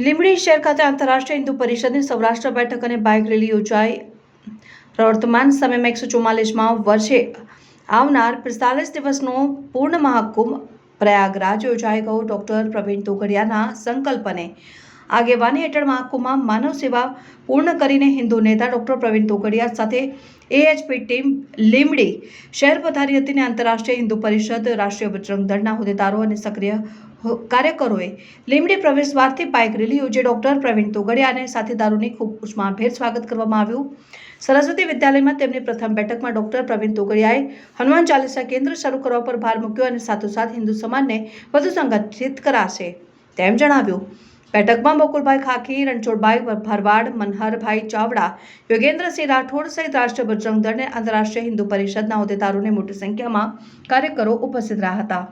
લીંબડી શહેર ખાતે આંતરરાષ્ટ્રીય હિન્દુ પરિષદની સૌરાષ્ટ્ર બેઠક અને બાઇક રેલી યોજાઈ. પ્રવર્તમાન સમયમાં એકસો ચુમ્માલીસમાં વર્ષે આવનાર પિસ્તાલીસ દિવસનો પૂર્ણ મહાકુંભ પ્રયાગરાજ યોજાઈ ગયો. ડૉક્ટર પ્રવીણ તોગડિયાના સંકલ્પને આગેવાની હેઠળ મહાકુંભમાં માનવ સેવા પૂર્ણ કરીને હિન્દુ નેતા ડૉક્ટર પ્રવીણ તોગડિયા સાથે એએચપી ટીમ લીમડી શહેર પધારી હતી અને આંતરરાષ્ટ્રીય હિન્દુ પરિષદ રાષ્ટ્રીય બજરંગ દળના હોદ્દેદારો અને સક્રિય કાર્યકરોએ લીમડી પ્રવેશ દ્વારથી બાઇક રેલી યોજી ડોક્ટર પ્રવીણ તોગડિયા અને સાથીદારોની ખૂબ ઉષ્માભેર સ્વાગત કરવામાં આવ્યું. સરસ્વતી વિદ્યાલયમાં તેમની પ્રથમ બેઠકમાં ડોક્ટર પ્રવીણ તોગડિયાએ હનુમાન ચાલીસા કેન્દ્ર શરૂ કરવા પર ભાર મૂક્યો અને સાથોસાથ હિન્દુ સમાજને વધુ સંગઠિત કરાશે તેમ જણાવ્યું. બેઠકમાં બકુલભાઈ ખાખી, રણછોડભાઈ ભરવાડ, મનહરભાઈ ચાવડા, યોગેન્દ્રસિંહ રાઠોડ સહિત રાષ્ટ્રીય બજરંગ દળ અને આંતરરાષ્ટ્રીય હિન્દુ પરિષદના હોદ્દેદારોને મોટી સંખ્યામાં કાર્યકરો ઉપસ્થિત રહ્યા હતા.